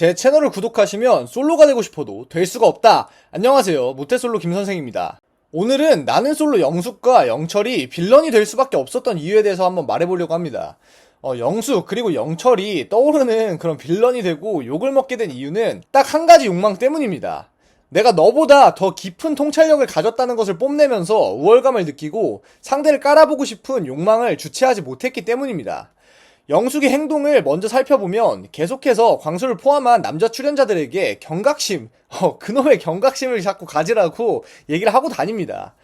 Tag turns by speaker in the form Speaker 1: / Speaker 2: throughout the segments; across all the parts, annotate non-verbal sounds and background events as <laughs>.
Speaker 1: 제 채널을 구독하시면 솔로가 되고 싶어도 될 수가 없다. 안녕하세요. 모태솔로 김선생입니다. 오늘은 나는 솔로 영숙과 영철이 빌런이 될 수밖에 없었던 이유에 대해서 한번 말해보려고 합니다. 어, 영숙 그리고 영철이 떠오르는 그런 빌런이 되고 욕을 먹게 된 이유는 딱 한 가지 욕망 때문입니다. 내가 너보다 더 깊은 통찰력을 가졌다는 것을 뽐내면서 우월감을 느끼고 상대를 깔아보고 싶은 욕망을 주체하지 못했기 때문입니다. 영숙의 행동을 먼저 살펴보면 계속해서 광수를 포함한 남자 출연자들에게 경각심, 어, 그놈의 경각심을 자꾸 가지라고 얘기를 하고 다닙니다.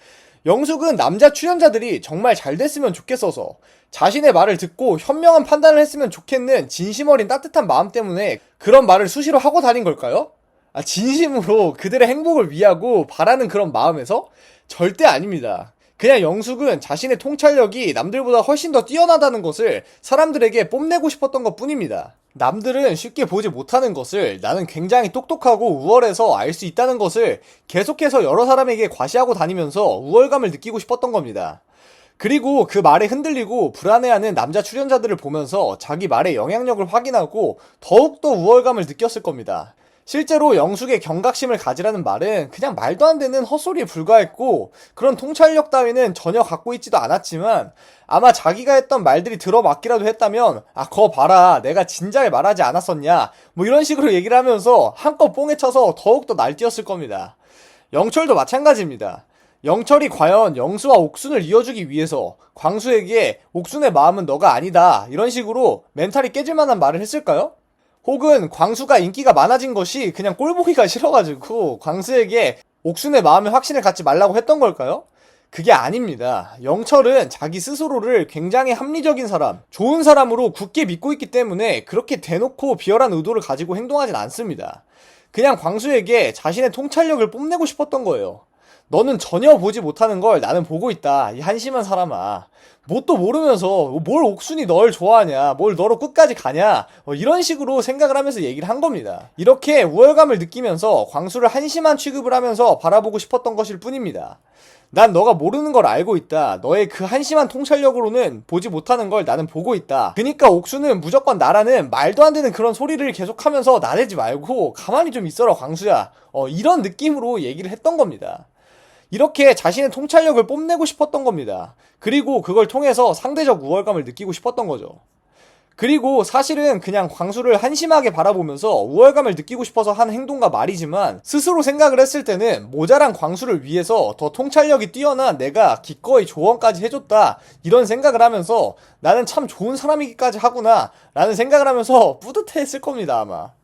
Speaker 1: 영숙은 남자 출연자들이 정말 잘 됐으면 좋겠어서 자신의 말을 듣고 현명한 판단을 했으면 좋겠는 진심 어린 따뜻한 마음 때문에 그런 말을 수시로 하고 다닌 걸까요? 아, 진심으로 그들의 행복을 위하고 바라는 그런 마음에서 절대 아닙니다. 그냥 영숙은 자신의 통찰력이 남들보다 훨씬 더 뛰어나다는 것을 사람들에게 뽐내고 싶었던 것 뿐입니다. 남들은 쉽게 보지 못하는 것을 나는 굉장히 똑똑하고 우월해서 알 수 있다는 것을 계속해서 여러 사람에게 과시하고 다니면서 우월감을 느끼고 싶었던 겁니다. 그리고 그 말에 흔들리고 불안해하는 남자 출연자들을 보면서 자기 말의 영향력을 확인하고 더욱더 우월감을 느꼈을 겁니다. 실제로 영숙의 경각심을 가지라는 말은 그냥 말도 안 되는 헛소리에 불과했고 그런 통찰력 따위는 전혀 갖고 있지도 않았지만 아마 자기가 했던 말들이 들어맞기라도 했다면 아거 봐라 내가 진작에 말하지 않았었냐 뭐 이런 식으로 얘기를 하면서 한껏 뽕에 쳐서 더욱더 날뛰었을 겁니다. 영철도 마찬가지입니다. 영철이 과연 영수와 옥순을 이어주기 위해서 광수에게 옥순의 마음은 너가 아니다 이런 식으로 멘탈이 깨질 만한 말을 했을까요? 혹은 광수가 인기가 많아진 것이 그냥 꼴 보기가 <laughs> 싫어가지고 광수에게 옥순의 마음에 확신을 갖지 말라고 했던 걸까요? 그게 아닙니다. 영철은 자기 스스로를 굉장히 합리적인 사람, 좋은 사람으로 굳게 믿고 있기 때문에 그렇게 대놓고 비열한 의도를 가지고 행동하진 않습니다. 그냥 광수에게 자신의 통찰력을 뽐내고 싶었던 거예요. 너는 전혀 보지 못하는 걸 나는 보고 있다. 이 한심한 사람아. 뭣도 모르면서 뭘 옥순이 널 좋아하냐, 뭘 너로 끝까지 가냐, 어, 이런 식으로 생각을 하면서 얘기를 한 겁니다. 이렇게 우월감을 느끼면서 광수를 한심한 취급을 하면서 바라보고 싶었던 것일 뿐입니다. 난 너가 모르는 걸 알고 있다. 너의 그 한심한 통찰력으로는 보지 못하는 걸 나는 보고 있다. 그니까 옥수는 무조건 나라는 말도 안 되는 그런 소리를 계속하면서 나대지 말고 가만히 좀 있어라 광수야. 어, 이런 느낌으로 얘기를 했던 겁니다. 이렇게 자신의 통찰력을 뽐내고 싶었던 겁니다. 그리고 그걸 통해서 상대적 우월감을 느끼고 싶었던 거죠. 그리고 사실은 그냥 광수를 한심하게 바라보면서 우월감을 느끼고 싶어서 한 행동과 말이지만 스스로 생각을 했을 때는 모자란 광수를 위해서 더 통찰력이 뛰어난 내가 기꺼이 조언까지 해줬다 이런 생각을 하면서 나는 참 좋은 사람이기까지 하구나 라는 생각을 하면서 뿌듯해 했을 겁니다 아마.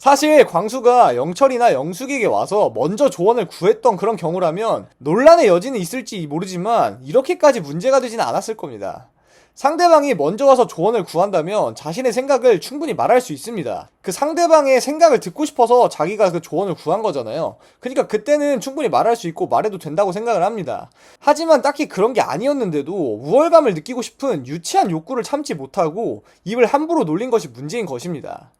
Speaker 1: 사실 광수가 영철이나 영숙에게 와서 먼저 조언을 구했던 그런 경우라면 논란의 여지는 있을지 모르지만 이렇게까지 문제가 되지는 않았을 겁니다. 상대방이 먼저 와서 조언을 구한다면 자신의 생각을 충분히 말할 수 있습니다. 그 상대방의 생각을 듣고 싶어서 자기가 그 조언을 구한 거잖아요. 그러니까 그때는 충분히 말할 수 있고 말해도 된다고 생각을 합니다. 하지만 딱히 그런 게 아니었는데도 우월감을 느끼고 싶은 유치한 욕구를 참지 못하고 입을 함부로 놀린 것이 문제인 것입니다.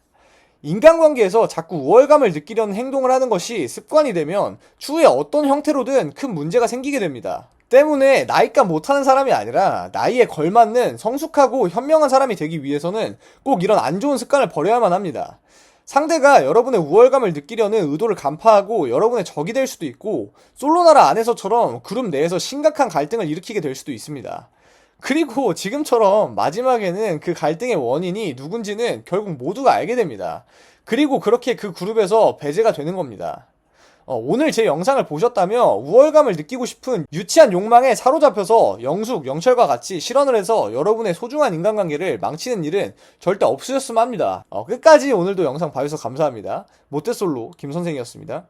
Speaker 1: 인간관계에서 자꾸 우월감을 느끼려는 행동을 하는 것이 습관이 되면 추후에 어떤 형태로든 큰 문제가 생기게 됩니다. 때문에 나이가 못하는 사람이 아니라 나이에 걸맞는 성숙하고 현명한 사람이 되기 위해서는 꼭 이런 안 좋은 습관을 버려야만 합니다. 상대가 여러분의 우월감을 느끼려는 의도를 간파하고 여러분의 적이 될 수도 있고 솔로나라 안에서처럼 그룹 내에서 심각한 갈등을 일으키게 될 수도 있습니다. 그리고 지금처럼 마지막에는 그 갈등의 원인이 누군지는 결국 모두가 알게 됩니다. 그리고 그렇게 그 그룹에서 배제가 되는 겁니다. 어, 오늘 제 영상을 보셨다면 우월감을 느끼고 싶은 유치한 욕망에 사로잡혀서 영숙, 영철과 같이 실현을 해서 여러분의 소중한 인간관계를 망치는 일은 절대 없으셨으면 합니다. 어, 끝까지 오늘도 영상 봐주셔서 감사합니다. 모태솔로 김선생이었습니다.